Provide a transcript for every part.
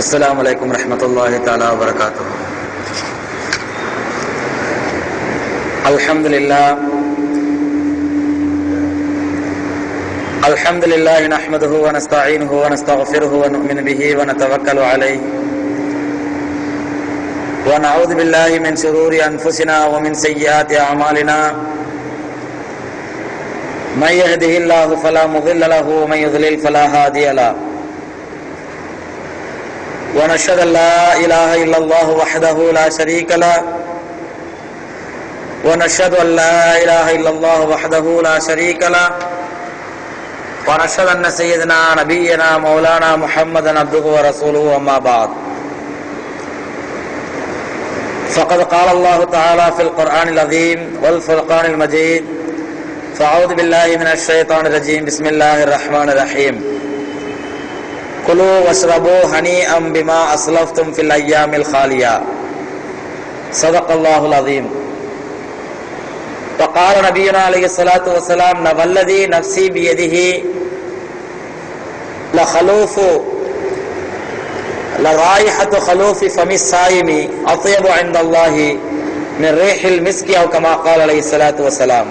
السلام عليكم ورحمة الله تعالى وبركاته الحمد لله الحمد لله نحمده ونستعينه ونستغفره ونؤمن به ونتوكل عليه ونعوذ بالله من شرور أنفسنا ومن سيئات أعمالنا من يهده الله فلا مضل له ومن يضلل فلا هادي له۔ ونشهد أن لا إله إلا الله وحده لا شريك له. ونشهد أن لا إله إلا الله وحده لا شريك له. ونشهد أن سيدنا نبينا مولانا محمدا عبده ورسوله أما بعد. فقد قال الله تعالى في القرآن العظيم والفرقان المجيد فأعوذ بالله من الشيطان الرجيم. بسم الله الرحمن الرحيم. كلوا واشربوا هنيئا بما اسلفتم في الايام الخاليه صدق الله العظيم وقال نبينا عليه الصلاه والسلام والذي نفسي بيده لخلوف لرائحة خلوف فم الصائم أطيب عند الله من ريح المسك أو كما قال عليه الصلاة والسلام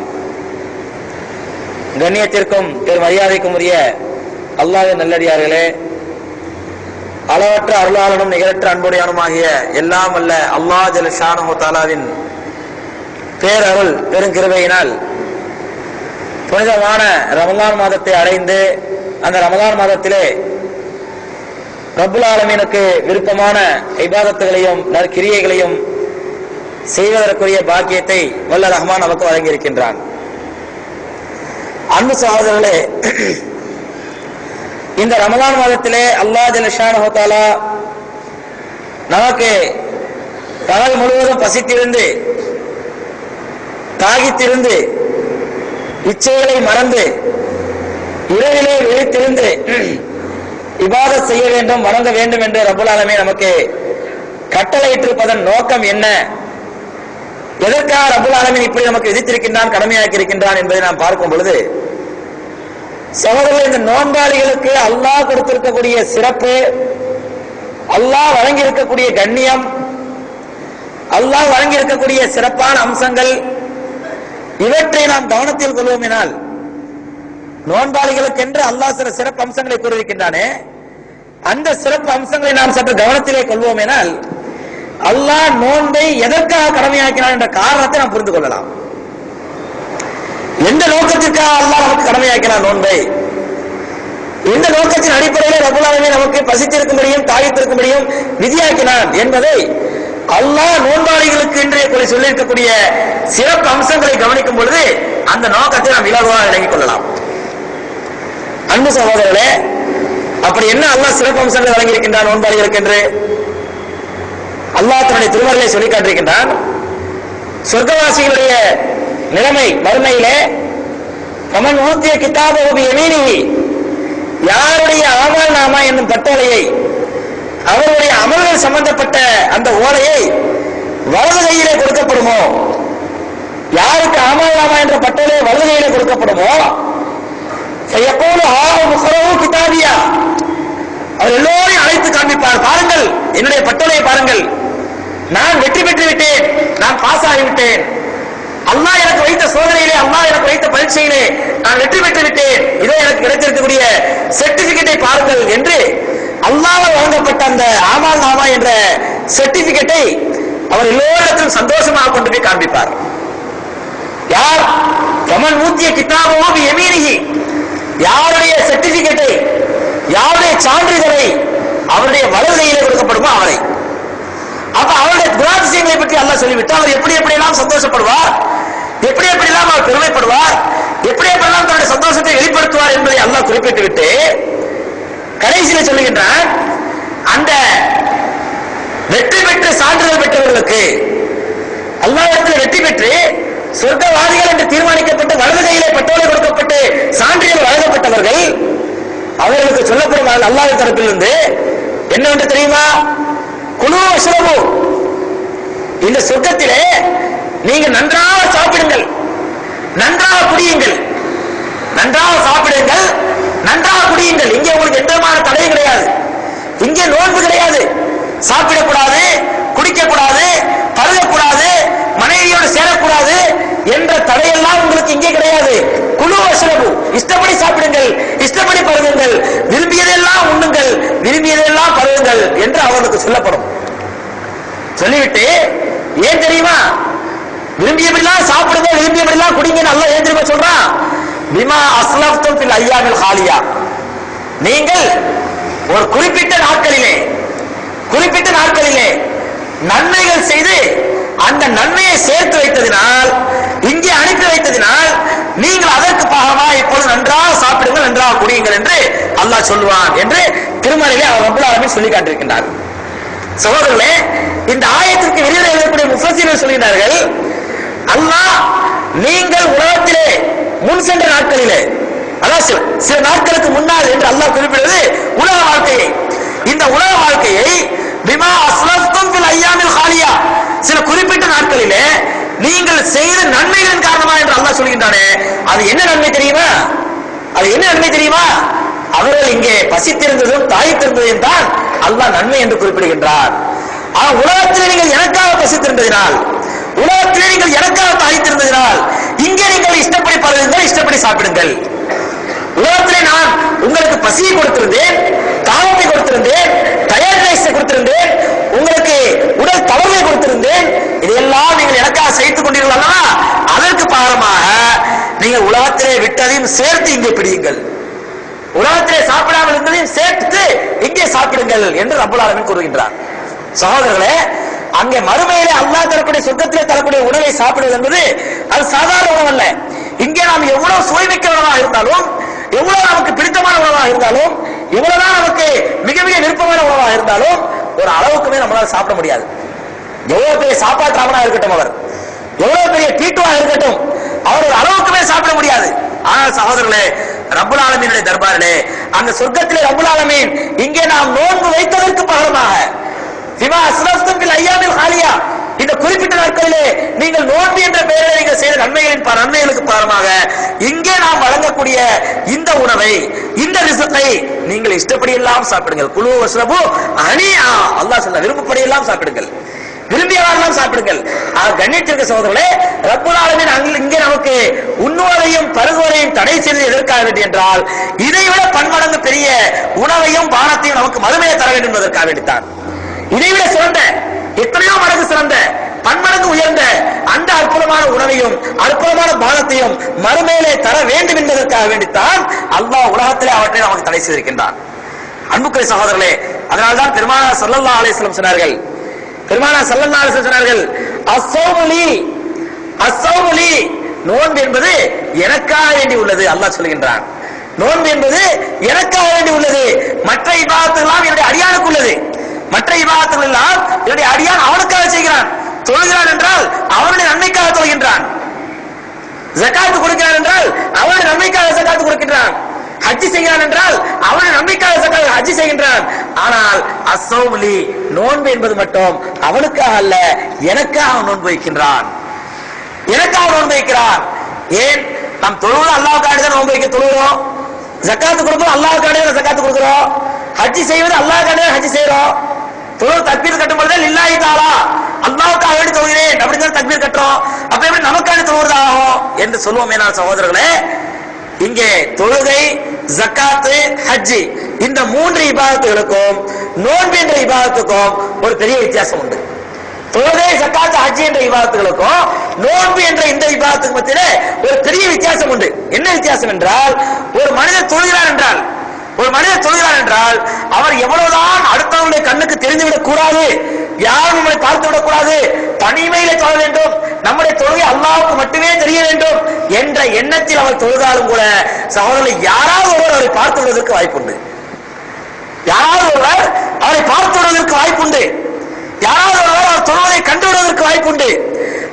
கண்ணியத்திற்கும் பெரும் மரியாதைக்கும் உரிய அல்லாஹ்வின் நல்லடியார்களே அளவற்ற அருளாளனும் நிகரற்ற அன்புடையானுமாகிய எல்லாம் அல்ல அல்லா ஜல ஷானு தாலாவின் பேரருள் பெருங்கிருவையினால் புனிதமான ரமலான் மாதத்தை அடைந்து அந்த ரமலான் மாதத்திலே ரப்புல் ஆலமீனுக்கு விருப்பமான இபாதத்துகளையும் நற்கிரியைகளையும் செய்வதற்குரிய பாக்கியத்தை வல்ல ரஹ்மான் நமக்கு வழங்கியிருக்கின்றான். அன்பு சகோதரர்களே இந்த ரமலான் மாதத்திலே அல்லாஹ் ஜலஷானஹாலா நமக்கு பகல் முழுவதும் பசித்திருந்து தாகித்திருந்து இச்சைகளை மறந்து இரவிலே விழித்திருந்து இவ்வாறு செய்ய வேண்டும் வணங்க வேண்டும் என்று ரபுலாலமே நமக்கு கட்டளையிட்டிருப்பதன் நோக்கம் என்ன? எதற்காக ரபுல் ஆலமின் இப்படி நமக்கு விதித்திருக்கின்றான் கடமையாக்கி இருக்கின்றான் என்பதை நாம் பார்க்கும் பொழுது சகோதரர்கள் இந்த நோன்பாளிகளுக்கு அல்லாஹ் கொடுத்திருக்கக்கூடிய சிறப்பு அல்லாஹ் வழங்கி இருக்கக்கூடிய கண்ணியம் அல்லாஹ் வழங்கி இருக்கக்கூடிய சிறப்பான அம்சங்கள் இவற்றை நாம் கவனத்தில் கொள்வோமினால் நோன்பாளிகளுக்கு என்று அல்லாஹ் சில சிறப்பு அம்சங்களை கூறியிருக்கின்றானே அந்த சிறப்பு அம்சங்களை நாம் சற்று கவனத்திலே கொள்வோமேனால் அல்லாஹ் நோன்பை எதற்காக கடமையாக்கினான் என்ற காரணத்தை நாம் புரிந்து கொள்ளலாம். எந்த நோக்கத்திற்காக அல்லாஹ் நமக்கு கடமையாக்கினான் நோன்பை? எந்த நோக்கத்தின் அடிப்படையில் ரபுல்லாலுமே நமக்கு பசித்திருக்கும்படியும் தாகித்திருக்கும்படியும் விதியாக்கினான் என்பதை அல்லாஹ் நோன்பாளிகளுக்கு இன்றைய சொல்லியிருக்கக்கூடிய சிறப்பு அம்சங்களை கவனிக்கும் பொழுது அந்த நோக்கத்தை நாம் இலகுவாக விளங்கிக் கொள்ளலாம். அன்பு சகோதரர்களே அப்படி என்ன அல்லாஹ் சிறப்பு அம்சங்களை வழங்கியிருக்கின்றான் நோன்பாளிகளுக்கு என்று? அல்லாஹ் தன்னுடைய திருமறையை சொல்லி காட்டிருக்கின்றான் சொர்க்கவாசிகளுடைய நிலைமை மறுமையிலே கமன் ஊத்திய கிதாப எமீனி யாருடைய ஆமால் நாமா என்னும் பட்டோலையை அவருடைய அமல்கள் சம்பந்தப்பட்ட அந்த ஓலையை வலது கையிலே கொடுக்கப்படுமோ? யாருக்கு ஆமால் நாமா என்ற பட்டோலை வலது கையிலே கொடுக்கப்படுமோ? செய்யப்போது ஆறு முகரவு கிதாபியா அவர் எல்லோரையும் அழைத்து காண்பிப்பார். பாருங்கள் என்னுடைய பட்டோலையை பாருங்கள். நான் வெற்றி பெற்று விட்டேன் நான் பாஸ் ஆகிவிட்டேன். அல்லா எனக்கு வைத்த சோதனையிலே அல்லா எனக்கு வைத்த பரீட்சையிலே நான் வெற்றி பெற்று விட்டேன். இதோ எனக்கு கிடைத்திருக்கக்கூடிய சர்டிபிகேட்டை பாருங்கள் என்று அல்லாவால் வழங்கப்பட்ட அந்த ஆமால் நாமா என்ற சர்டிபிகேட்டை அவர் எல்லோரிடத்திலும் சந்தோஷமாக கொண்டு போய் காண்பிப்பார். யார்? கமல் ஊத்திய கிதாபோ எமீனிகி யாருடைய சர்டிபிகேட்டை யாருடைய சான்றிதழை அவருடைய வலதுகையிலே கொடுக்கப்படுமோ அவரை. அப்ப அவருடைய குணாதிசயங்களை பற்றி அல்லாஹ் சொல்லிவிட்டு அவர் எப்படி எப்படி எல்லாம் சந்தோஷப்படுவார்? எப்படி எப்படிலாம் அவர் பெருமைப்படுவார்? எப்படி எப்படிலாம் தன்னுடைய சந்தோஷத்தை வெளிப்படுத்துவார் என்பதை அல்லாஹ் குறிப்பிட்டு விட்டு கடைசியில் சொல்லுகின்றான் அந்த வெற்றி பெற்று சான்றிதழ் பெற்றவர்களுக்கு அல்லாவிடத்தில் வெற்றி பெற்று சொர்க்கவாதிகள் என்று தீர்மானிக்கப்பட்டு வலது கையிலே பட்டோலை கொடுக்கப்பட்டு சான்றிதழ் வழங்கப்பட்டவர்கள் அவர்களுக்கு சொல்லப்படும் அல்லாவின் தரப்பிலிருந்து என்னவென்று தெரியுமா? குழு அசுரபு இந்த சொர்க்கத்திலே நீங்க நன்றாக சாப்பிடுங்கள். நன்றாக குடியுங்கள். நன்றாக சாப்பிடுங்கள் நன்றாக குடியுங்கள் இங்கே உங்களுக்கு எந்த விதமான தடையும் கிடையாது இங்கே நோன்பு கிடையாது சாப்பிடக்கூடாது குடிக்கக்கூடாது பருகக்கூடாது மனைவியோடு சேரக்கூடாது என்ற தடையெல்லாம் உங்களுக்கு இங்கே கிடையாது குழு வசரபு இஷ்டப்படி சாப்பிடுங்கள் இஷ்டப்படி பருகுங்கள் விரும்பியதெல்லாம் உண்ணுங்கள் விரும்பியதெல்லாம் பருகுங்கள் என்று அவர்களுக்கு சொல்லப்படும் சொல்லிவிட்டு ஏன் தெரியுமா விரும்பியபடிலாம் சாப்பிடுங்க விரும்பியபடிலாம் குடிங்க நல்லா ஏன் சொல்றான் விமா அஸ்லப்தும் பில் ஐயாமில் ஹாலியா. நீங்கள் ஒரு குறிப்பிட்ட நாட்களிலே குறிப்பிட்ட நாட்களிலே நன்மைகள் செய்து அந்த நன்மையை சேர்த்து வைத்ததினால் இங்கே அனுப்பி வைத்ததினால் நீங்கள் அதற்கு பாகமா இப்போது நன்றாக சாப்பிடுங்கள் நன்றாக குடியுங்கள் என்று அல்லாஹ் சொல்லுவான் என்று திருமலையிலே அவர் ரப்பல் ஆலமீன் சொல்லி காட்டியிருக்கின்றார். சகோதரர்களே இந்த ஆயத்திற்கு வெளியில் எழுதக்கூடிய முஃபஸீர்கள் சொல்கிறார்கள் அல்லாஹ் நீங்கள் உலகத்திலே முன் சென்ற நாட்களிலே அதாவது சில சில நாட்களுக்கு முன்னால் என்று அல்லாஹ் குறிப்பிடுவது உலக வாழ்க்கையை. இந்த உலக வாழ்க்கையை விமா அஸ்லஃப்தும் ஃபில் ஐயாமில் ஹாலியா சில குறிப்பிட்ட நாட்களிலே நீங்கள் செய்த நன்மைகளின் காரணமா என்று அல்லாஹ் சொல்கின்றானே. அது என்ன நன்மை தெரியுமா? அது என்ன நன்மை தெரியுமா? அவர்கள் இங்கே பசித்திருந்ததும் தாய்த்திருந்ததையும் தான் அல்லாஹ் நன்மை என்று குறிப்பிடுகின்றார். ஆனால் உலகத்தில் நீங்கள் எனக்காக பசித்திருந்ததினால் உலகத்திலே நீங்கள் எனக்காக தாய்த்திருந்ததினால் இங்கே நீங்கள் இஷ்டப்படி பருகுங்கள் இஷ்டப்படி சாப்பிடுங்கள். உலகத்திலே நான் உங்களுக்கு பசியை கொடுத்திருந்தேன் தாகத்தை கொடுத்திருந்தேன் டயர்ட்னஸை கொடுத்திருந்தேன் உங்களுக்கு உடல் தவறுகளை கொடுத்திருந்தேன் இதையெல்லாம் நீங்கள் எனக்காக செய்து கொண்டீர்கள் அதற்கு பாரமாக நீங்கள் உலகத்திலே விட்டதையும் சேர்த்து இங்கே பிடியுங்கள். உலகத்திலே சாப்பிடாமல் இருந்ததையும் சேர்த்து இங்கே சாப்பிடுங்கள் என்று ரபுல் ஆலமின் கூறுகின்றார். சகோதரர்களே அங்கே மறுமையிலே அல்லாஹ் தரக்கூடிய சொர்க்கத்திலே தரக்கூடிய உணவை சாப்பிடுவது என்பது அது சாதாரண உணவு அல்ல இங்கே நாம் எவ்வளவு சுவைமிக்க உணவாக இருந்தாலும் எவ்வளவு நமக்கு பிடித்தமான உணவாக இருந்தாலும் எவ்வளவுதான் நமக்கு மிக மிக விருப்பமான உணவாக இருந்தாலும் ஒரு அளவுக்குமே நம்மளால சாப்பிட முடியாது. எவ்வளவு பெரிய சாப்பாட்டு ராமனா இருக்கட்டும் அவர். எவ்வளவு பெரிய தீட்டுவா இருக்கட்டும் அவர் ஒரு அளவுக்குமே சாப்பிட முடியாது. ஆனால் சகோதரர்களே ரபுல் ஆலமீனுடைய தர்பாரிலே அந்த சொர்க்கத்திலே ரபுல் ஆலமீன் இங்கே நாம் நோன்பு வைத்ததற்கு பகரமாக சிவா அஸ்ரஸ்தும் பில் ஐயாமில் ஹாலியா. இந்த குறிப்பிட்ட நாட்களிலே நீங்கள் நோன்பு என்ற பெயரில் நீங்கள் செய்த நன்மைகளின் நன்மைகளுக்கு பாரமாக இங்கே நாம் வழங்கக்கூடிய இந்த உணவை இந்த ரிசத்தை நீங்கள் இஷ்டப்படி எல்லாம் சாப்பிடுங்கள். குழு வசரபு அணியா அல்லாஹ் சொல்ல விருப்பப்படி எல்லாம் சாப்பிடுங்கள். விரும்பியவாறெல்லாம் சாப்பிடுங்கள். ஆக கண்ணியத்திற்கு சகோதரர்களே ரப்புலாலமின் அங்கு இங்கே நமக்கு உண்ணுவதையும் பருகுவதையும் தடை செய்து எதற்காக வேண்டும் என்றால் இதைவிட பன்மடங்கு பெரிய உணவையும் பானத்தையும் நமக்கு மறுமையை தர வேண்டும் என்பதற்காக வேண்டித்தான். இதைவிட சிறந்த எத்தனையோ மடங்கு சிறந்த பன்மடங்கு உயர்ந்த அந்த அற்புதமான உணவையும் அற்புதமான பானத்தையும் மறுமையிலே தர வேண்டும் என்பதற்காக வேண்டித்தான் அல்லாஹ் உலகத்திலே அவற்றை நமக்கு தடை செய்திருக்கின்றான். அன்புக்குரிய சகோதரர்களே அதனால்தான் பெருமானார் சல்லல்லா அலிஸ்லம் சொன்னார்கள். பெருமானார் சல்லல்லா அலிஸ்லம் சொன்னார்கள் அஸ்ஸௌமுலி அஸ்ஸௌமுலி நோன்பு என்பது எனக்காக வேண்டி உள்ளது அல்லாஹ் சொல்கின்றான். நோன்பு என்பது எனக்காக வேண்டி உள்ளது. மற்ற இபாதத்துகள் என்னுடைய அடியானுக்கு உள்ளது. மற்ற இபாதத்துகள் எல்லாம் என்னுடைய அடியான் அவனுக்காக செய்கிறான். தொழுகிறான் என்றால் அவனுடைய நன்மைக்காக தொழுகின்றான். ஜக்காத்து கொடுக்கிறான் என்றால் அவனுடைய நன்மைக்காக ஜக்காத்து கொடுக்கின்றான். ஹஜ்ஜி செய்கிறான் என்றால் அவனுடைய நன்மைக்காக ஜகாத் ஹஜ்ஜி செய்கின்றான். ஆனால் அசௌலி நோன்பு என்பது மட்டும் அவனுக்காக அல்ல எனக்காக அவன் நோன்பு வைக்கின்றான். எனக்காக நோன்பு வைக்கிறான். ஏன்? நம் தொழுவது அல்லாஹ்வுக்காக தான் நோன்பு வைக்க தொழுகிறோம்? ஜக்காத்து கொடுக்கிறோம் அல்லாஹ்வுக்காக தான் ஜக்காத்து கொடுக்கிறோம்? ஹஜ்ஜி செய்வது அல்லாஹ்வுக்காக தான் ஹஜ்ஜி செய்கிறோம்? தொழுது தக்பீர் கட்டும் பொழுது இல்லாயி தாலா அல்லாவுக்காக வேண்டி தொழுகிறேன் அப்படின்னு சொல்லி தக்பீர் கட்டுறோம். அப்ப எப்படி நமக்காக தொழுவதாகும் என்று சொல்லுவோம் நான் சகோதரர்களே. இங்கே தொழுகை ஜக்காத்து ஹஜ்ஜி இந்த மூன்று இபாதத்துகளுக்கும் நோன்பு என்ற இபாதத்துக்கும் ஒரு பெரிய வித்தியாசம் உண்டு. தொழுகை ஜக்காத்து ஹஜ்ஜி என்ற இபாதத்துகளுக்கும் நோன்பு என்ற இந்த இபாதத்துக்கு மத்தியிலே ஒரு பெரிய வித்தியாசம் உண்டு. என்ன வித்தியாசம் என்றால் ஒரு மனிதர் தொழுகிறார் என்றால் ஒரு மனிதர் தொழுகிறார் என்றால் அவர் எவ்வளவுதான் அடுத்தவங்களுடைய கண்ணுக்கு தெரிந்துவிடக் கூடாது யாரும் நம்மளை பார்த்து விடக் கூடாது தனிமையிலே தொழ வேண்டும் நம்முடைய தொழுகை அல்லாவுக்கு மட்டுமே தெரிய வேண்டும் என்ற எண்ணத்தில் அவர் தொழுதாலும் கூட சகோதரர்களை யாராவது ஒருவர் அவரை பார்த்து விடுவதற்கு வாய்ப்புண்டு. யாராவது ஒருவர் அவரை பார்த்து விடுவதற்கு வாய்ப்புண்டு. யாராவது ஒருவர் அவர் தொழுவதை கண்டு விடுவதற்கு வாய்ப்புண்டு.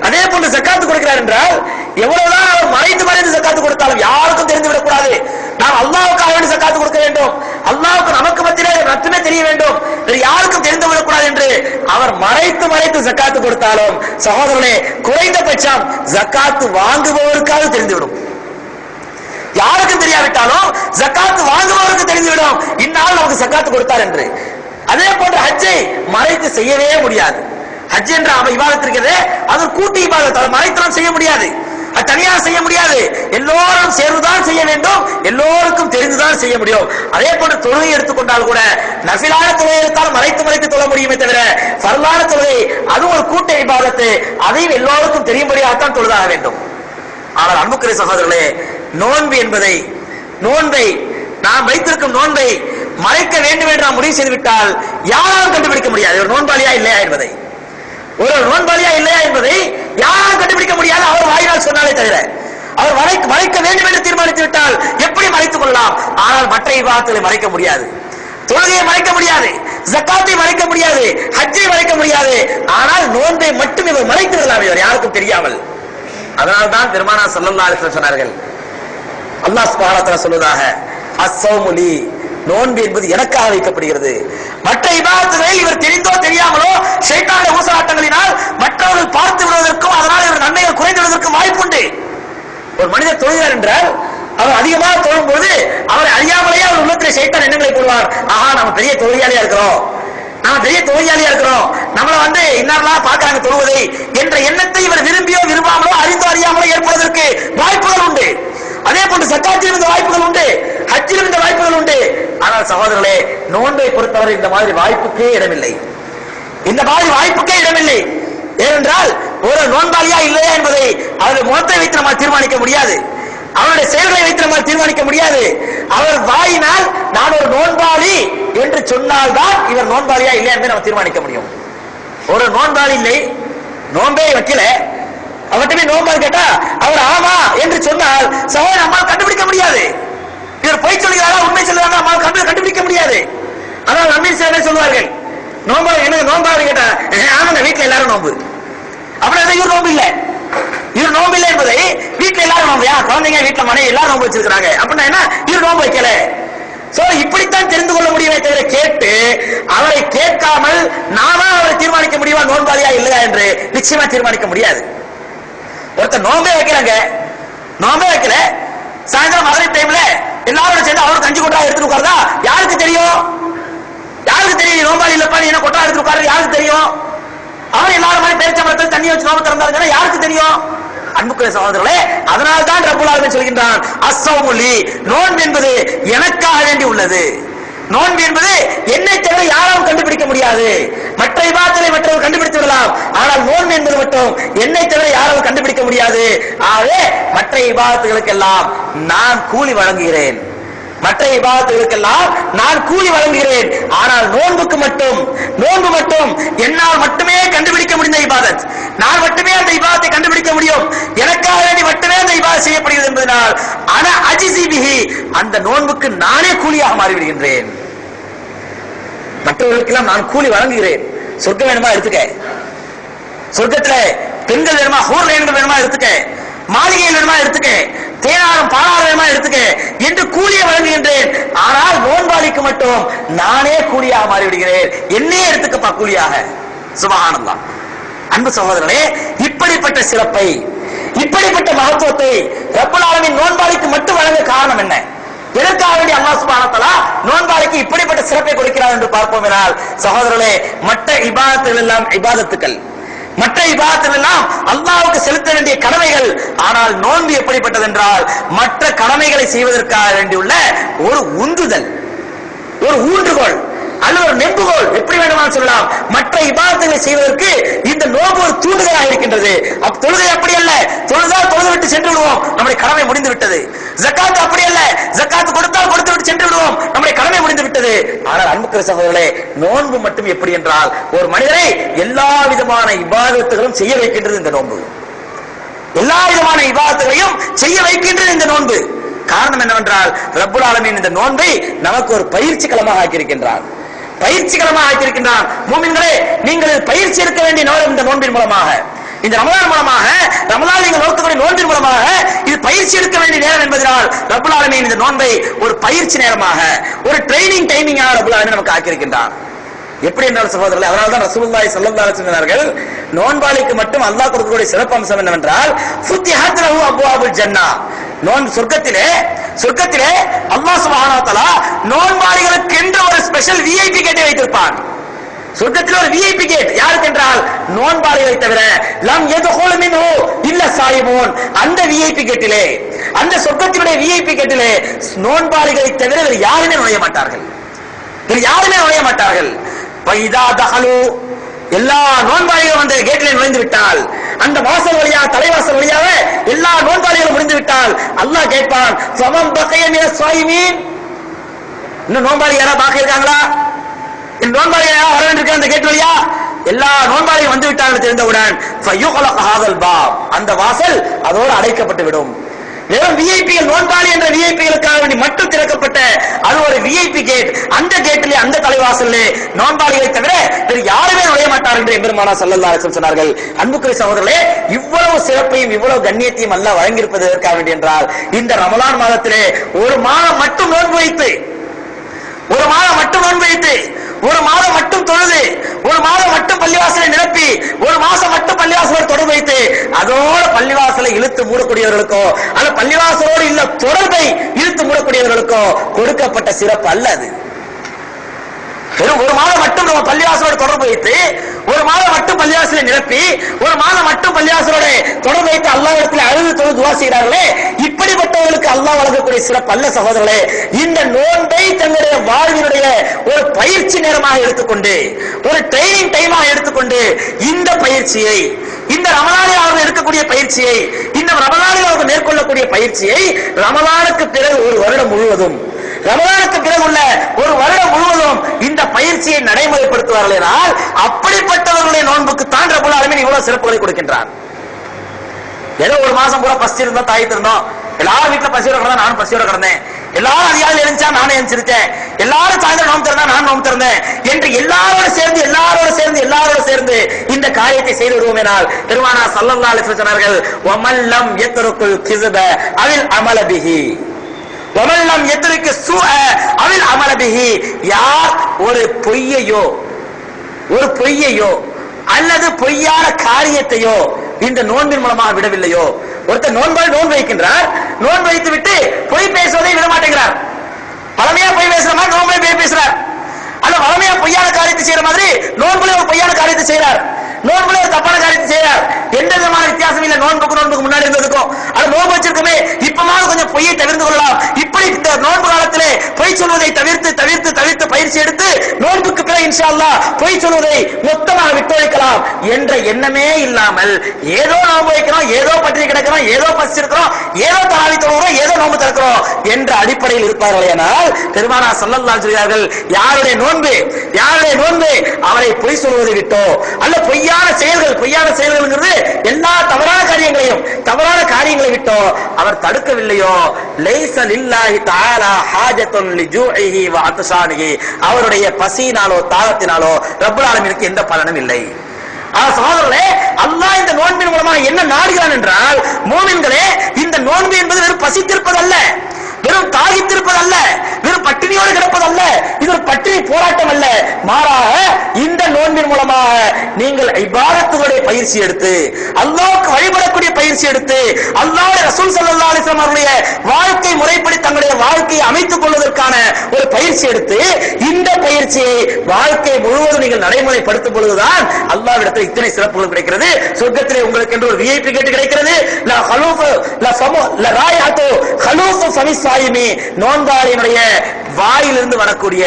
அதே போன்று ஜக்காத்து கொடுக்கிறார் என்றால் எவ்வளவுதான் அவர் மறைந்து மறைந்து சக்காத்து கொடுத்தாலும் யாருக்கும் தெரிந்து விடக்கூடாது நாம் அல்லாவுக்காக வேண்டி சக்காத்து கொடுக்க வேண்டும். அல்லாவுக்கு நமக்கு மத்தியிலே மட்டுமே தெரிய வேண்டும். வேறு யாருக்கும் தெரிந்து விடக்கூடாது என்று அவர் மறைத்து மறைத்து சக்காத்து கொடுத்தாலும் சகோதரனே குறைந்தபட்சம் ஜக்காத்து வாங்குபவருக்காக தெரிந்துவிடும். யாருக்கும் தெரியாவிட்டாலும் ஜக்காத்து வாங்குபவருக்கு தெரிந்துவிடும். இந்நாள் நமக்கு சக்காத்து கொடுத்தார் என்று. அதே போன்று ஹஜ்ஜை மறைத்து செய்யவே முடியாது. ஹஜ் என்ற அவ இபாதத் அது கூட்டு இபாதத். அதை செய்ய முடியாது. அது தனியாக செய்ய முடியாது. எல்லோரும் சேர்ந்துதான் செய்ய வேண்டும். எல்லோருக்கும் தெரிந்துதான் செய்ய முடியும். அதே போன்று தொழுகை எடுத்துக்கொண்டால் கூட நஃபிலான தொழுகை எடுத்தால் மறைத்து மறைத்து தொழ முடியுமே தவிர ஃபர்லான தொழுகை அது ஒரு கூட்ட விவாதத்து அதையும் எல்லோருக்கும் தெரியும்படியாகத்தான் தொழுதாக வேண்டும். ஆனால் அன்புக்குரிய சகோதரர்களே நோன்பு என்பதை நோன்பை நாம் வைத்திருக்கும் நோன்பை மறைக்க வேண்டும் என்று நாம் முடிவு செய்துவிட்டால் யாராலும் கண்டுபிடிக்க முடியாது. ஒரு நோன்பாளியா இல்லையா என்பதை. ஒரு நோன்பாளியா இல்லையா என்பதை யாராலும் கண்டுபிடிக்க முடியாது. அவர் வாயினால் சொன்னாலே தவிர. அவர் மறை மறைக்க வேண்டும் என்று தீர்மானித்து விட்டால் எப்படி மறைத்துக் கொள்ளலாம்? ஆனால் மற்ற விவாதங்களை மறைக்க முடியாது. தொழுகையை மறைக்க முடியாது. ஜக்காத்தை மறைக்க முடியாது. ஹஜ்ஜை மறைக்க முடியாது. ஆனால் நோன்பை மட்டும் இவர் மறைத்து விடலாம் இவர் யாருக்கும் தெரியாமல். அதனால்தான் பெருமானா சொல்லல்லா சொன்னார்கள். அல்லாஹ் சுபாரத்தில் சொல்வதாக அசோமுலி நோன்பு என்பது எனக்காக வைக்கப்படுகிறது. மற்ற இபாதத்துகளை இவர் தெரிந்தோ தெரியாமலோ ஷைத்தானுடைய ஊசலாட்டங்களினால் மற்றவர்கள் பார்த்து விடுவதற்கும் அதனால் இவர் நன்மைகள் குறைந்து விடுவதற்கும் வாய்ப்புண்டு. ஒரு மனிதர் தொழுகிறார் என்றால் அவர் அதிகமாக தொழும் பொழுது அவரை அறியாமலேயே அவர் உள்ளத்தில் சைத்தான் எண்ணங்களை போடுவார். ஆஹா நம்ம பெரிய தொழிலாளியா இருக்கிறோம். நாம பெரிய தொழிலாளியா இருக்கிறோம். நம்மள வந்து இன்னாரெல்லாம் பார்க்கறாங்க தொழுவதை என்ற எண்ணத்தை இவர் விரும்பியோ விரும்பாமலோ அறிந்தோ அறியாமலோ ஏற்படுவதற்கு வாய்ப்புகள் உண்டு. அதே போன்று சக்காத்தில் இருந்த வாய்ப்புகள் உண்டு ஹஜ்ஜில் இருந்த வாய்ப்புகள் உண்டு. ஆனால் சகோதரர்களே நோன்பை பொறுத்தவரை இந்த மாதிரி வாய்ப்புக்கே இடமில்லை. இந்த மாதிரி வாய்ப்புக்கே இடமில்லை. ஏனென்றால் ஒரு நோன்பாளியா இல்லையா என்பதை அவருடைய முகத்தை வைத்து நம்மால் தீர்மானிக்க முடியாது. அவருடைய செயல்களை வைத்து நம்மால் தீர்மானிக்க முடியாது. அவர் வாயினால் நான் ஒரு நோன்பாளி என்று சொன்னால்தான் இவர் நோன்பாளியா இல்லையா என்பதை நம்ம தீர்மானிக்க முடியும். ஒரு நோன்பாளி இல்லை நோன்பே வைக்கல அவர்கிட்ட போய் கேட்டா அவர் ஆமா என்று சொன்னால் சகோதரன் நம்மால் கண்டுபிடிக்க முடியாது. இவர் பொய் சொல்கிறாரா உண்மை சொல்லுவாங்க நம்மால் கண்டு கண்டுபிடிக்க முடியாது. ஆனால் நம்பி சில சொல்லுவார்கள்? நோம்பா என்ன நோம்பாவது கேட்டா ஆமாங்க வீட்டுல எல்லாரும் நோம்பு. அப்புறம் இவர் நோம்பு இல்லை? இவர் நோம்பு இல்லை என்பதை வீட்டுல எல்லாரும் நோம்பு. யா குழந்தைங்க வீட்டுல மனைவி எல்லாரும் நோம்பு வச்சிருக்காங்க அப்படின்னா என்ன? இவர் நோம்பு வைக்கல. சோ இப்படித்தான் தெரிந்து கொள்ள முடியுமே தவிர கேட்டு அவரை கேட்காமல் நானா அவரை தீர்மானிக்க முடியுமா? நோன்பாளியா இல்லையா என்று நிச்சயமா தீர்மானிக்க முடியாது. ஒருத்தர் நோம்பே வைக்கிறாங்க நோம்பே வைக்கல. சாயந்தரம் மதுரை டைம்ல எல்லாரும் சேர்ந்து அவரு கஞ்சி கொட்டா எடுத்துட்டு உட்காருதா? யாருக்கு தெரியும்? யாருக்கு தெரியும்? நோம்பாளி இல்லப்பா நீ என்ன கொட்டா எடுத்து உட்காரு? யாருக்கு தெரியும்? அவர் எல்லாரும் மாதிரி பேச்ச மரத்தில் தண்ணி வச்சு நோம்பு திறந்தாருன்னா யாருக்கு தெரியும்? அன்புக்குரிய சகோதரர்களே அதனால்தான் தான் ரப்புல் சொல்கின்றான் அஸ்ஸௌமுலி நோன்பு என்பது எனக்காக வேண்டி உள்ளது. நோன்பு என்பது என்னை தவிர யாரும் கண்டுபிடிக்க முடியாது. மற்ற இபாதத்தை மற்றவர் கண்டுபிடித்து விடலாம். ஆனால் நோன்பு என்பது மட்டும் என்னை தவிர யாரும் கண்டுபிடிக்க முடியாது. ஆகவே மற்ற விவாதத்துகளுக்கெல்லாம் நான் கூலி வழங்குகிறேன். மற்ற விவாதத்துகளுக்கெல்லாம் நான் கூலி வழங்குகிறேன். ஆனால் நோன்புக்கு மட்டும் நோன்பு மட்டும் என்னால் மட்டுமே கண்டுபிடிக்க முடிந்த இபாதத். நான் மட்டுமே அந்த இபாதத்தை கண்டுபிடிக்க முடியும். எனக்காக வேண்டி மட்டுமே அந்த இபாதம் செய்யப்படுகிறது என்பதனால் அன அஜிசிபிஹி அந்த நோன்புக்கு நானே கூலியாக மாறிவிடுகின்றேன். மற்றவர்களுக்கெல்லாம் நான் கூலி வழங்குகிறேன். சொர்க்கம் வேணுமா எடுத்துக்க? சொர்க்கத்துல பெண்கள் வேணுமா ஹோர் வேணுமா எடுத்துக்க? மாளிகையில் வேணுமா எடுத்துக்க? தேனாரும் பாலாரமா எடுத்துக்க என்று கூலியை வழங்குகின்றேன். ஆனால் நோன்பாளிக்கு மட்டும் நானே கூலியாக மாறிவிடுகிறேன். என்னே எடுத்துக்கப்பா கூலியாக? சுபகானந்தம் அன்பு சகோதரனே இப்படிப்பட்ட சிறப்பை இப்படிப்பட்ட மகத்துவத்தை ரப்பல் நோன்பாளிக்கு மட்டும் வழங்க காரணம் என்ன? எதற்காக வேண்டிய அல்லாஹ் சுபானத்தலா நோன்பாளிக்கு இப்படிப்பட்ட சிறப்பை கொடுக்கிறார் என்று பார்ப்போம் என்றால் சகோதரர்களே மற்ற இபாதத்துகள் எல்லாம் இபாதத்துக்கள். மற்ற இபாதத்துகள் எல்லாம் செலுத்த வேண்டிய கடமைகள். ஆனால் நோன்பு எப்படிப்பட்டது என்றால் மற்ற கடமைகளை செய்வதற்காக வேண்டியுள்ள ஒரு உந்துதல் ஒரு ஊன்றுகோல் அல்லது ஒரு நெம்புகோல் எப்படி வேண்டுமான்னு சொல்லலாம். மற்ற இபாதத்துகளை செய்வதற்கு இந்த நோன்பு ஒரு தூண்டுதலாக இருக்கின்றது. அப்ப தொழுகை அப்படி அல்ல. தொழுதா தொழுது விட்டு சென்று விடுவோம். நம்முடைய கடமை முடிந்து விட்டது ஜக்காத் அப்படி அல்ல. ஜக்காத் கொடுத்தால் கொடுத்து விட்டு சென்று விடுவோம். நம்முடைய கடமை முடிந்து விட்டது. ஆனால் அன்புக்கிற சகோதரர்களே நோன்பு மட்டும் எப்படி என்றால் ஒரு மனிதரை எல்லா விதமான இபாதத்துகளும் செய்ய வைக்கின்றது இந்த நோன்பு. எல்லா விதமான இபாதத்துகளையும் செய்ய வைக்கின்றது இந்த நோன்பு. காரணம் என்னவென்றால் ரப்புல் ஆலமின் இந்த நோன்பை நமக்கு ஒரு பயிற்சி களமாக ஆக்கியிருக்கின்றான் பயிற்சி களமாக ஆக்கியிருக்கின்றான் மூமின்களே நீங்கள் பயிற்சி எடுக்க வேண்டிய நோய் இந்த நோன்பின் மூலமாக. இந்த ரமலான் மூலமாக ரமலான் நீங்கள் நோக்கக்கூடிய நோன்பின் மூலமாக இது பயிற்சி எடுக்க வேண்டிய நேரம் என்பதனால் ரபுல் ஆலமீன் இந்த நோன்பை ஒரு பயிற்சி நேரமாக ஒரு ட்ரைனிங் டைமிங்காக ரபுல் ஆலமீன் நமக்கு ஆக்கியிருக்கின்றான் எப்படி என்றால் சகோதரர்கள் அதனால தான் ரசூலுல்லாஹி ஸல்லல்லாஹு அலைஹி வஸல்லம் சொன்னார்கள் நோன்பாளிக்கு மட்டும் அல்லாஹ் கொடுக்கக்கூடிய சிறப்பம்சம் என்னவென்றால் ஃபுத்திஹத் லஹு அப்வாபுல் ஜன்னா. நோன் சொர்க்கத்திலே சொர்க்கத்திலே அல்லாஹ் சுப்ஹானஹு வ தஆலா நோன்பாளிகளுக்கு என்ற ஒரு ஸ்பெஷல் விஐபி கேட்டை வைத்திருப்பான். சொர்க்கத்தில் ஒரு விஐபி கேட் யாருக்கு என்றால் நோன்பாளிகளை தவிர லம் எதுகோலும் ஹோ இல்ல சாயிமோன் அந்த விஐபி கேட்டிலே அந்த சொர்க்கத்தினுடைய விஐபி கேட்டிலே நோன்பாளிகளை தவிர வேறு யாருமே நுழைய மாட்டார்கள். வேறு யாருமே நுழைய மாட்டார்கள். பைதா தஹலு எல்லா நோன்பாளிகளும் அந்த கேட்டிலே நுழைந்து விட்டால் அந்த வாசல் வழியா தலைவாசல் வழியாக எல்லா நோன்பாளிகளும் முடிந்து விட்டால் அல்லாஹ் கேட்பான் சமம் பக்கையமே சாயிமீன். இன்னும் நோன்பாளி யாரா பாக்க இருக்காங்களா? இந்த வர வேண்டியிருக்க அந்த கேட் வழியா? எல்லா நோன்பாளியும் வந்து விட்டார்கள் தெரிந்தவுடன் ஃபயுகலக ஹாதல் அந்த வாசல் அதோடு அடைக்கப்பட்டு விடும். வெறும் விஐபிகள் நோன்பாளி என்ற விஐபிகளுக்காக வேண்டி மட்டும் திறக்கப்பட்ட அது ஒரு விஐபி கேட் அந்த கேட்டிலே அந்த தலைவாசல்லே நோன்பாளிகளை தவிர வேறு யாருமே நுழைய மாட்டார் என்று எம்பெருமானா சல்லல்லா அலிஸ்லம் சொன்னார்கள். அன்புக்குரிய சகோதரர்களே இவ்வளவு சிறப்பையும் இவ்வளவு கண்ணியத்தையும் அல்ல வழங்கியிருப்பது எதற்காக வேண்டி என்றால் இந்த ரமலான் மாதத்திலே ஒரு மாதம் மட்டும் நோன்பு வைத்து ஒரு மாதம் மட்டும் நோன்பு வைத்து ஒரு மாதம் மட்டும் தொழுது ஒரு மாதம் மட்டும் பள்ளிவாசலை நிரப்பி ஒரு மாசம் மட்டும் பள்ளிவாசலை தொடர்பு வைத்து அதோட பள்ளிவாசலை இழுத்து மூடக்கூடியவர்களுக்கோ அல்ல பள்ளிவாசலோடு இல்ல தொடர்பை இழுத்து மூடக்கூடியவர்களுக்கோ கொடுக்கப்பட்ட சிறப்பு அல்ல அது. வெறும் ஒரு மாதம் மட்டும் நம்ம பள்ளிவாசலோட தொடர்பு வைத்து ஒரு மாதம் மட்டும் பள்ளிவாசலை நிரப்பி ஒரு மாதம் மட்டும் பள்ளிவாசலோட தொடர்பு வைத்து அல்லாஹ்விடத்தில் அழுது தொழுது துவா செய்கிறார்களே இப்படிப்பட்டவர்களுக்கு அல்லாஹ் வழங்கக்கூடிய சிறப்பு அல்ல சகோதரர்களே. இந்த நோன்பை தங்களுடைய வாழ்வினுடைய ஒரு பயிற்சி நேரமாக எடுத்துக்கொண்டு ஒரு ட்ரைனிங் டைமாக எடுத்துக்கொண்டு இந்த பயிற்சியை இந்த ரமலானில் அவர்கள் எடுக்கக்கூடிய பயிற்சியை இந்த ரமலானில் அவர்கள் மேற்கொள்ளக்கூடிய பயிற்சியை ரமலானுக்கு பிறகு ஒரு வருடம் முழுவதும் ரமதானுக்கு பிறகு உள்ள ஒரு வருடம் முழுவதும் இந்த பயிற்சியை நடைமுறைப்படுத்துவார்கள் என்றால் அப்படிப்பட்டவர்களுடைய நோன்புக்கு தான் ரபுல் ஆலமீன் இவ்வளவு சிறப்புகளை கொடுக்கின்றார். ஏதோ ஒரு மாசம் பூரா பசி இருந்தோம் தாய்த்து இருந்தோம் எல்லாரும் வீட்டுல பசியோட கிடந்தா நானும் பசியோட கிடந்தேன். எல்லாரும் அதிகாலையில் எழுந்தா நானும் எழுந்திருச்சேன். எல்லாரும் சாயந்தரம் நோம் திறந்தா நான் நோம் திறந்தேன். என்று எல்லாரோட சேர்ந்து எல்லாரோட சேர்ந்து எல்லாரோட சேர்ந்து இந்த காரியத்தை செய்து விடுவோமேனால் பெருமானா சல்லல்லா அலிஸ்வ சொன்னார்கள் ஒமல்லம் எத்தருக்குள் கிசுப அவில் அமலபிகி ஒமல்லம் எதிர்க்கு சூ அவில் அமலபிஹி யார் ஒரு பொய்யையோ ஒரு பொய்யையோ அல்லது பொய்யான காரியத்தையோ இந்த நோன்பின் மூலமாக விடவில்லையோ? ஒருத்தர் நோன்பால் நோன் வைக்கின்றார் நோன் வைத்து விட்டு பொய் பேசுவதை விட மாட்டேங்கிறார். பழமையா பொய் பேசுற மாதிரி நோன்பை பொய் பேசுறார். அல்ல பழமையா பொய்யான காரியத்தை செய்யற மாதிரி நோன்புல ஒரு பொய்யான காரியத்தை செய்யறார் நோன்புல ஒரு தப்பான காரியத்தை செய்யறார் எந்த விதமான வித்தியாசம் நோன்புக்கு நோன்புக்கு முன்னாடி இருந்ததுக்கும் அது நோன்பு வச்சிருக்குமே. இப்பமாவது கொஞ்சம் பொய்யை தவிர்த்து கொள்ளலாம். இப்படி இந்த நோன்பு காலத்திலே பொய் சொல்வதை தவிர்த்து தவிர்த்து தவிர்த்து பயிற்சி எடுத்து நோன்புக்கு பிறகு இன்ஷா அல்லா பொய் சொல்வதை மொத்தமாக விட்டொழிக்கலாம் என்ற எண்ணமே இல்லாமல் ஏதோ நோன்பு வைக்கிறோம் ஏதோ பற்றி கிடக்கிறோம் ஏதோ பசிச்சிருக்கிறோம் ஏதோ தலாவி தொழுகிறோம் ஏதோ நோன்பு திறக்கிறோம் என்ற அடிப்படையில் இருப்பார்கள் ஆனால் பெருமானா சல்லல்லாஹு சொல்கிறார்கள் யாருடைய நோன்பு யாருடைய நோன்பு? அவரை பொய் சொல்வதை விட்டோ அல்ல பொய்யான செயல்கள் பொய்யான செயல்கள்ங்கிறது எல்லா தவறான காரியங்களையும் தவறான காரியங்களை விட்டோ அவர் தடுக்கவில்லையோ. லைஸ இல்லாஹி தாலா ஹாஜத்துன் லிஜூஇஹி வ அவருடைய பசியினாலோ தாகத்தினாலோ ரப்பல் ஆலமீனுக்கு எந்த பலனும் இல்லை. சகோதரர்களே அல்லாஹ் இந்த நோன்பின் மூலமாக என்ன நாடுகிறான் என்றால் மோமின்களே இந்த நோன்பு என்பது வெறும் பசித்திருப்பதல்ல. வெறும் தாகித்திருப்பதல்ல வெறும் பட்டினியோடு கிடப்பதல்ல இது ஒரு பட்டினி போராட்டம் அல்ல. மாறாக இந்த நோன்பின் மூலமாக நீங்கள் இபாதத்துடைய பயிற்சி எடுத்து அல்லாவுக்கு வழிபடக்கூடிய பயிற்சி எடுத்து அல்லாவுடைய ரசூல் சல்லா அலிஸ்லாம் அவருடைய வாழ்க்கை முறைப்படி தங்களுடைய வாழ்க்கையை அமைத்துக் கொள்வதற்கான ஒரு பயிற்சி எடுத்து இந்த பயிற்சியை வாழ்க்கை முழுவதும் நீங்கள் நடைமுறைப்படுத்தும் பொழுதுதான் அல்லாவிடத்தில் இத்தனை சிறப்புகள் கிடைக்கிறது. சொர்க்கத்திலே உங்களுக்கு என்று ஒரு விஐபி கேட்டு கிடைக்கிறது. லா நோன்பாளியினுடைய வாயிலிருந்து வரக்கூடிய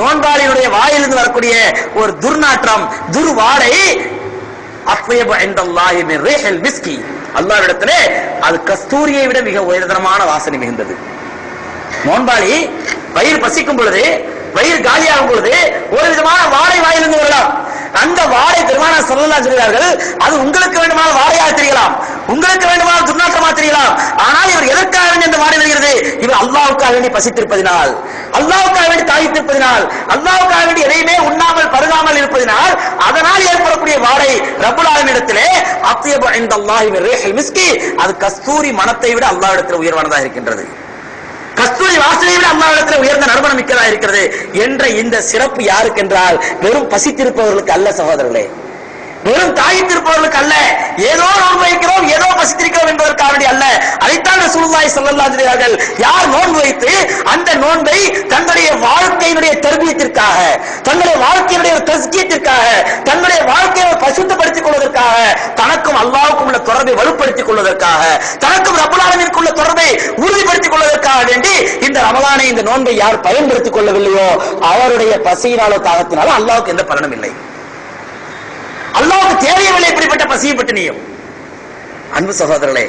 நோன்பாளியினுடைய வாயிலிருந்து வரக்கூடிய ஒரு துர்நாற்றம் துர்வாடை அத்வயபு இந்தல்லாஹி அது கஸ்தூரியை விட மிக உயர்தரமான வாசனை மிகுந்தது. நோன்பாளி வயிறு பசிக்கும் பொழுது வயிறு காலியாகும் பொழுது ஒரு விதமான வாடை வாயிலிருந்து வரலாம். அந்த வாடை பெருமான சொல்லலாம் சொல்கிறார்கள் அது உங்களுக்கு வேண்டுமான வாடையாக தெரியலாம். உங்களுக்கு வேண்டுமானால் துர்நாற்றம் தெரியலாம் ஆனால் இவர் எதற்காக வேண்டி அந்த வாடை வருகிறது இவர் அல்லாவுக்காக வேண்டி பசித்திருப்பதினால். அல்லாவுக்காக வேண்டி தாகித்திருப்பதினால் அல்லாவுக்காக வேண்டி எதையுமே உண்ணாமல் பருகாமல் இருப்பதினால் அதனால் ஏற்படக்கூடிய வாடை ரபுலாவின் இடத்திலே அத்தியப இந்த அல்லாஹி ரேஹல் மிஸ்கி. அது கஸ்தூரி மனத்தை விட அல்லாஹ்விடத்தில் உயர்வானதாக இருக்கின்றது. கஸ்தூரி வாசனை விட அல்லாவிடத்தில் உயர்ந்த நறுமணம் மிக்கதா இருக்கிறது என்ற இந்த சிறப்பு யாருக்கு என்றால் வெறும் பசித்திருப்பவர்களுக்கு அல்ல சகோதரர்களே. வெறும் தாயித்திருப்பவர்களுக்கு அல்ல. ஏதோ நோன்பு வைக்கிறோம் ஏதோ பசித்திருக்கிறோம் என்பதற்காக அல்ல. அதைத்தான் ரசூலுல்லாஹி ஸல்லல்லாஹு யார் நோன்பு வைத்து அந்த நோன்பை தன்னுடைய வாழ்க்கையினுடைய தெரு தன்னுடைய வாழ்க்கையுடைய தஸ்கியத்திற்காக தன்னுடைய வாழ்க்கையை பசுத்தப்படுத்திக் கொள்வதற்காக தனக்கும் அல்லாவுக்கும் உள்ள தொடர்பை வலுப்படுத்திக் கொள்வதற்காக தனக்கும் ரபுலாலமிற்கு உள்ள தொடர்பை உறுதிப்படுத்திக் கொள்வதற்காக வேண்டி இந்த ரமலானை இந்த நோன்பை யார் பயன்படுத்திக் கொள்ளவில்லையோ அவருடைய பசியினாலோ தாகத்தினாலோ அல்லாவுக்கு எந்த பலனும் இல்லை. அல்லாவுக்கு தேவையில்லை இப்படிப்பட்ட பசியும் பட்டினியும் அன்பு சகோதரர்களே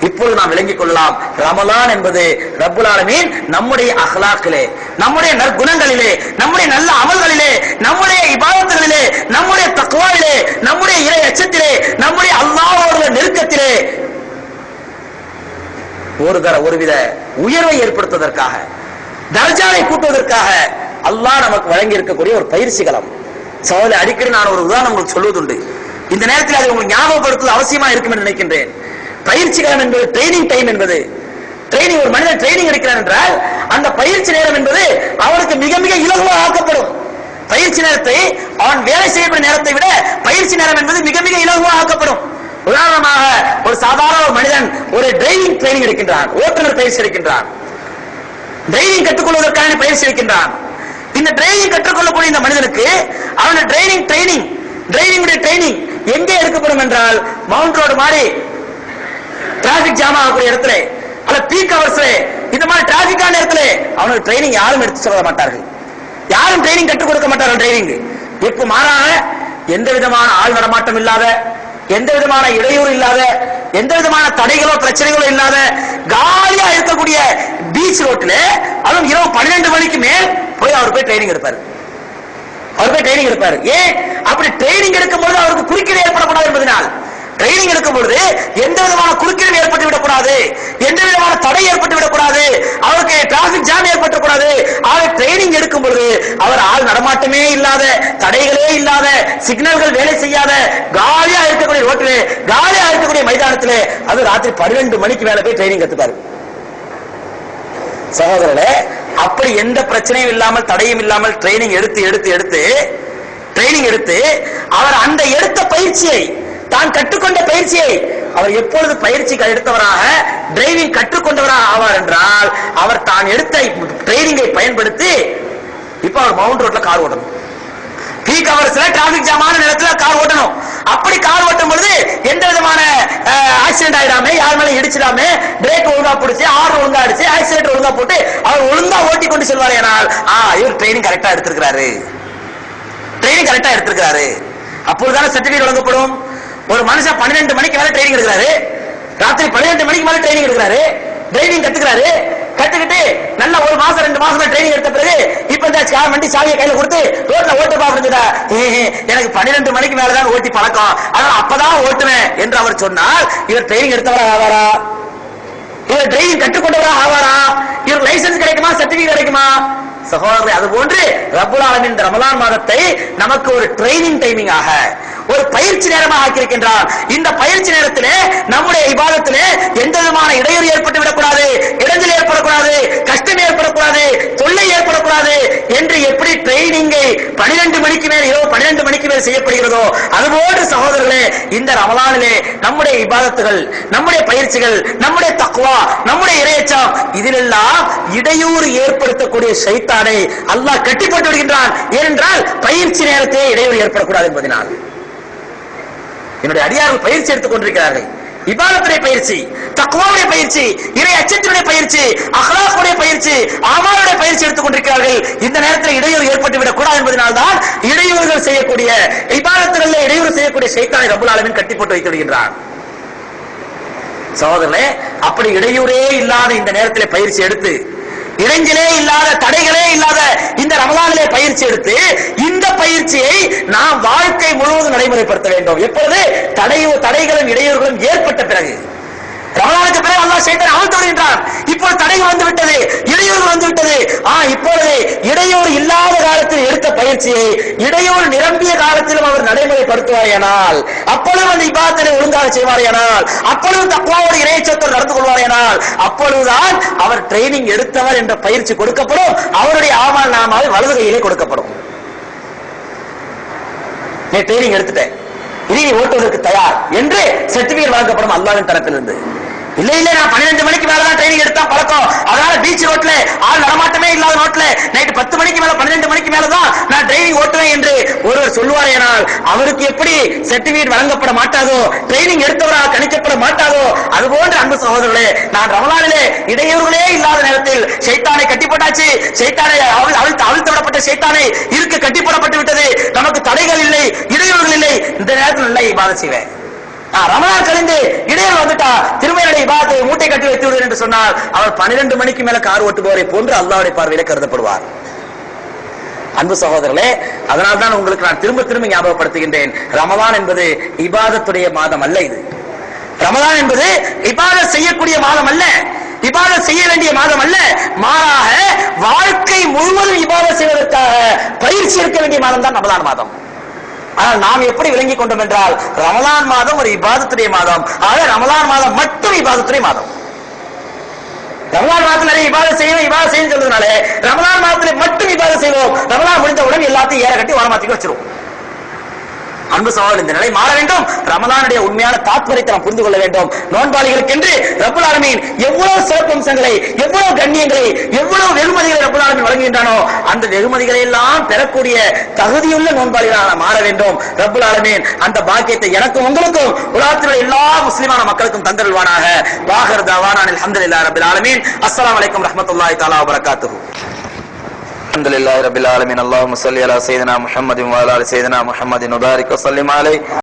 இப்பொழுது நாம் விளங்கிக் கொள்ளலாம். ரமலான் என்பது ரபுலாலமீன் நம்முடைய அஹ்லாக்கிலே நம்முடைய நற்குணங்களிலே நம்முடைய நல்ல அமல்களிலே நம்முடைய இபாதத்துகளிலே நம்முடைய தக்குவாவிலே நம்முடைய இறை அச்சத்திலே நம்முடைய அல்லாவோட நெருக்கத்திலே ஒரு தர ஒருவித உயர்வை ஏற்படுத்துவதற்காக தர்ஜாவை கூட்டுவதற்காக அல்லாஹ் நமக்கு வழங்கி இருக்கக்கூடிய ஒரு பயிற்சிகளம். சகோதரி அடிக்கடி நான் ஒரு உதாரணம் உங்களுக்கு சொல்வதுண்டு இந்த நேரத்தில் அதை உங்களுக்கு ஞாபகப்படுத்துவது அவசியமா இருக்கும் என்று நினைக்கின்றேன். பயிற்சி காலம் என்பது ட்ரைனிங் டைம் என்பது. ட்ரைனிங் ஒரு மனிதன் ட்ரைனிங் எடுக்கிறான் என்றால் அந்த பயிற்சி நேரம் என்பது அவனுக்கு மிக மிக இலகுவாக ஆக்கப்படும். பயிற்சி நேரத்தை அவன் வேலை செய்யப்படும் நேரத்தை விட பயிற்சி நேரம் என்பது மிக மிக இலகுவாக ஆக்கப்படும். உதாரணமாக ஒரு சாதாரண ஒரு மனிதன் ஒரு டிரைவிங் ட்ரைனிங் எடுக்கின்றான் ஓட்டுநர் பயிற்சி எடுக்கின்றான். டிரைவிங் கற்றுக்கொள்வதற்கான பயிற்சி எடுக்கின்றான். இந்த ட்ரைனிங் கற்றுக்கொள்ளக்கூடிய இந்த மனிதனுக்கு அவனுடைய ட்ரைனிங் ட்ரைனிங் டிரைவிங் ட்ரைனிங் எங்கே எடுக்கப்படும் என்றால் மவுண்ட் ரோடு மாதிரி டிராபிக் ஜாம் ஆகக்கூடிய இடத்துல அல்ல பீக் அவர்ஸ்ல இந்த மாதிரி டிராபிக்கான இடத்துல அவனுக்கு ட்ரைனிங் யாரும் எடுத்து சொல்ல மாட்டார்கள். யாரும் ட்ரைனிங் கற்றுக் கொடுக்க மாட்டார்கள் டிரைவிங் இப்ப மாறாக எந்த விதமான ஆள் நடமாட்டம் இல்லாத எந்த விதமான இடையூறு இல்லாத எந்த விதமான தடைகளோ பிரச்சனைகளோ இல்லாத காலியா இருக்கக்கூடிய பீச் ரோட்ல அதுவும் இரவு பன்னிரண்டு மணிக்கு மேல் போய் அவர் போய் ட்ரைனிங் எடுப்பாரு. அவர் போய் ட்ரைனிங் எடுப்பாரு. ஏன்? அப்படி ட்ரைனிங் எடுக்கும் பொழுது அவருக்கு குறுக்கீடு ஏற்படக்கூடாது என்பதனால். ட்ரைனிங் எடுக்கும் பொழுது எந்த விதமான குறுக்கீடு ஏற்பட்டு விடக்கூடாது. எந்த விதமான தடை ஏற்பட்டு விடக்கூடாது. அவருக்கு டிராபிக் ஜாம் ஏற்பட்டக்கூடாது அவர் ட்ரைனிங் எடுக்கும் பொழுது அவர் ஆள் நடமாட்டமே இல்லாத தடைகளே இல்லாத சிக்னல்கள் வேலை செய்யாத காலியா இருக்கக்கூடிய ரோட்டிலே காலியா இருக்கக்கூடிய மைதானத்திலே அது ராத்திரி பன்னிரெண்டு மணிக்கு மேல போய் ட்ரைனிங் கத்துப்பாரு. சகோதரர்களே அப்படி எந்த பிரச்சனையும் இல்லாமல் தடையும் இல்லாமல் ட்ரைனிங் எடுத்து எடுத்து எடுத்து ட்ரைனிங் எடுத்து அவர் அந்த எடுத்த பயிற்சியை தான் கற்றுக்கொண்ட பயிற்சியை அவர் எப்பொழுது பயிற்சி எடுத்தவராக டிரைவிங் கற்றுக்கொண்டவராக ஆவார் என்றால் அவர் தான் எடுத்த ட்ரைனிங்கை பயன்படுத்தி இப்ப அவர் மவுண்ட் ரோட்ல கார் ஓட்டணும். பீக் அவர்ஸ்ல டிராபிக் ஜாமான நேரத்துல கார் ஓட்டணும். அப்படி கார் ஓட்டும் பொழுது எந்த விதமான ஆக்சிடென்ட் ஆயிடாம யார் மேலே இடிச்சிடாம பிரேக் ஒழுங்கா பிடிச்சி ஆறு ஒழுங்கா அடிச்சு ஆக்சிடென்ட் ஒழுங்கா போட்டு அவர் ஒழுங்கா ஓட்டி கொண்டு செல்வார் ஏனால் ஆ இவர் ட்ரைனிங் கரெக்டா எடுத்திருக்கிறாரு. ட்ரைனிங் கரெக்டா எடுத்திருக்கிறாரு. அப்பொழுதுதானே சர்டிபிகேட் வழங்கப்படும்? ஒரு மனுஷன் பன்னிரெண்டு மணிக்கு மேல ட்ரைனிங் எடுக்கிறாரு. ராத்திரி பன்னிரெண்டு மணிக்கு மேல ட்ரைனிங் எடுக்கிறாரு. டிரைவிங் கத்துக்கிறாரு. கத்துக்கிட்டு நல்ல ஒரு மாசம் ரெண்டு மாசம் ட்ரைனிங் எடுத்த பிறகு இப்ப இந்த கார் வண்டி சாவியை கையில கொடுத்து ரோட்ல ஓட்டு பாக்குறதுடா எனக்கு பன்னிரெண்டு மணிக்கு மேலதான் ஓட்டி பழக்கம். அதனால அப்பதான் ஓட்டுவேன். என்று அவர் சொன்னால் இவர் ட்ரைனிங் எடுத்தவரா ஆவாரா? இவர் டிரைவிங் கற்றுக்கொண்டவரா ஆவாரா? இவர் லைசன்ஸ் கிடைக்குமா? சர்டிபிகேட் கிடைக்குமா? சகோதரர்களே அது போன்று ரப்புல் இந்த ரமலான் மாதத்தை நமக்கு ஒரு ட்ரைனிங் டைமிங்காக ஒரு பயிற்சி நேரமாக ஆக்கியிருக்கின்றார். இந்த பயிற்சி நேரத்திலே நம்முடைய விவாதத்திலே எந்த விதமான இடையூறு ஏற்பட்டு விடக்கூடாது இடைஞ்சல் ஏற்படக்கூடாது கஷ்டம் ஏற்படக்கூடாது தொல்லை ஏற்படக்கூடாது என்று எப்படி ட்ரைனிங்கை பனிரெண்டு மணிக்கு மேல் இரவு பனிரெண்டு மணிக்கு மேல் செய்யப்படுகிறதோ அதுபோன்று சகோதரர்களே இந்த ரமலானிலே நம்முடைய இபாதத்துகள் நம்முடைய பயிற்சிகள் நம்முடைய தக்குவா நம்முடைய இறையச்சம் இதிலெல்லாம் இடையூறு ஏற்படுத்தக்கூடிய சைத்தானை அல்லாஹ் கட்டிப்பட்டு விடுகின்றான். ஏனென்றால் பயிற்சி நேரத்திலே இடைவெளி ஏற்படக்கூடாது என்பதனால். என்னுடைய அடியார்கள் பயிற்சி எடுத்துக் கொண்டிருக்கிறார்கள். இபாதத்துடைய பயிற்சி தக்குவாவுடைய பயிற்சி இறை அச்சத்தினுடைய பயிற்சி அஹ்லாக்குடைய பயிற்சி ஆமாருடைய பயிற்சி எடுத்துக் கொண்டிருக்கிறார்கள். இந்த நேரத்தில் இடையூறு ஏற்பட்டு விடக் கூடாது என்பதனால் தான் இடையூறுகள் செய்யக்கூடிய இபாதத்துகளில் இடையூறு செய்யக்கூடிய சைத்தானை ரபுல் ஆலமின் கட்டி போட்டு வைத்து விடுகின்றான் சகோதரர்களே அப்படி இடையூறே இல்லாத இந்த நேரத்தில் பயிற்சி எடுத்து இடைஞ்சலே இல்லாத தடைகளே இல்லாத இந்த ரமலானிலே பயிற்சி எடுத்து இந்த பயிற்சியை நாம் வாழ்க்கை முழுவதும் நடைமுறைப்படுத்த வேண்டும். எப்பொழுது? தடையோ தடைகளும் இடையூறுகளும் ஏற்பட்ட பிறகு. ரமலானுக்கு பிறகு அல்லாஹ் சைத்தான் அமர்த்து வருகின்றான் இப்போது தடைகள் வந்து விட்டது இடையூறு வந்து விட்டது ஆ இப்பொழுது இடையூறு இல்லாத காலத்தில் எடுத்த பயிற்சியை இடையூறு நிரம்பிய காலத்திலும் அவர் நடைமுறைப்படுத்துவாரேனால் அப்பொழுது அந்த இபாத்தனை ஒழுங்காக செய்வாரேனால் அப்பொழுது தக்குவாவோடு இணையச்சத்தோடு நடந்து கொள்வாரேனால் அப்பொழுதுதான் அவர் ட்ரைனிங் எடுத்தவர் என்ற பயிற்சி கொடுக்கப்படும். அவருடைய ஆவால் நாமாவை வலது கையிலே கொடுக்கப்படும். நீ ட்ரைனிங் எடுத்துட்டேன் இனி ஓட்டுவதற்கு தயார் என்று சர்டிபிகேட் வழங்கப்படும் அல்லாவின் தரப்பிலிருந்து. இல்ல இல்ல நான் பன்னிரெண்டு மணிக்கு மேல தான் ட்ரைனிங் எடுத்தா பழக்கம். அதனால பீச் ரோட்ல ஆள் நடமாட்டமே இல்லாத ரோட்ல நைட்டு பத்து மணிக்கு மேல பன்னிரெண்டு மணிக்கு மேல தான் நான் ட்ரைனிங் ஓட்டுவேன் என்று ஒருவர் சொல்லுவாரேனால் அவருக்கு எப்படி சர்டிபிகேட் வழங்கப்பட மாட்டாதோ ட்ரைனிங் எடுத்தவராக கணிக்கப்பட மாட்டாதோ அது போன்ற அன்பு சகோதரர்களே நான் ரமலானிலே இடையூறுகளே இல்லாத நேரத்தில் சைத்தானை கட்டி போட்டாச்சு சைத்தானை அவள் அவிழ்த்து அவிழ்த்து விடப்பட்ட சைத்தானை இருக்க கட்டி போடப்பட்டு விட்டது. நமக்கு தடைகள் இல்லை இடையூறுகள் இல்லை. இந்த நேரத்தில் நல்ல இபாதத் செய்வேன். ஆ, கழிந்து இடையில் வந்துட்டா திருமையுடைய இபாதத்தை மூட்டை கட்டி வைத்து விடுவேன் என்று சொன்னால் அவர் பன்னிரண்டு மணிக்கு மேல கார் ஓட்டுபவரை போன்று அல்லாவுடைய பார்வையில கருதப்படுவார். அன்பு சகோதரர்களே அதனால தான் உங்களுக்கு நான் திரும்ப திரும்ப ஞாபகப்படுத்துகின்றேன். ரமதான் என்பது இபாதத்துடைய மாதம் அல்ல இது. ரமதான் என்பது இபாத செய்யக்கூடிய மாதம் அல்ல. இபாத செய்ய வேண்டிய மாதம் அல்ல. மாறாக வாழ்க்கை முழுவதும் இபாத செய்வதற்காக பயிற்சி எடுக்க வேண்டிய மாதம் தான் ரமதான் மாதம். ஆனால் நாம் எப்படி விளங்கிக் கொண்டோம் என்றால் ரமலான் மாதம் ஒரு இபாதத்துடைய மாதம். ஆக ரமலான் மாதம் மட்டும் இபாதத்துடைய மாதம். ரமலான் மாதத்துல நிறைய இபாதம் செய்யணும் இபாதம் செய்யணும் சொல்றதுனால ரமலான் மாதத்துல மட்டும் இபாதம் செய்வோம். ரமலான் முடிந்தவுடன் எல்லாத்தையும் ஏற கட்டி வாரமாத்திக்கு வச்சிருவோம். அன்பு சவால் இந்த நிலை மாற வேண்டும். ரமதானுடைய உண்மையான தாத்பரியத்தை நாம் புரிந்து கொள்ள வேண்டும். நோன்பாளிகளுக்கென்று ரபுல் ஆலமீன் எவ்வளவு சிறப்பம்சங்களை எவ்வளவு கண்ணியங்களை எவ்வளவு வெகுமதிகளை ரபுல் ஆலமீன் வழங்குகின்றானோ அந்த வெகுமதிகளை எல்லாம் பெறக்கூடிய தகுதியுள்ள நோன்பாளிகளாக மாற வேண்டும். ரபுல் ஆலமீன் அந்த பாக்கியத்தை எனக்கும் உங்களுக்கும் உலகத்தில் எல்லா முஸ்லிமான மக்களுக்கும் தந்தருள்வானாக. வாகர் தவானான் அல்ஹம்துலில்லாஹி ரபுல் ஆலமீன். அஸ்லாம் வலைக்கம் ரஹமத்துல்லாய் தாலா வபரகாத்துஹு. الحمد لله رب العالمين. اللهم صل على سيدنا محمد وعلى آل سيدنا محمد وبارك وسلم عليه.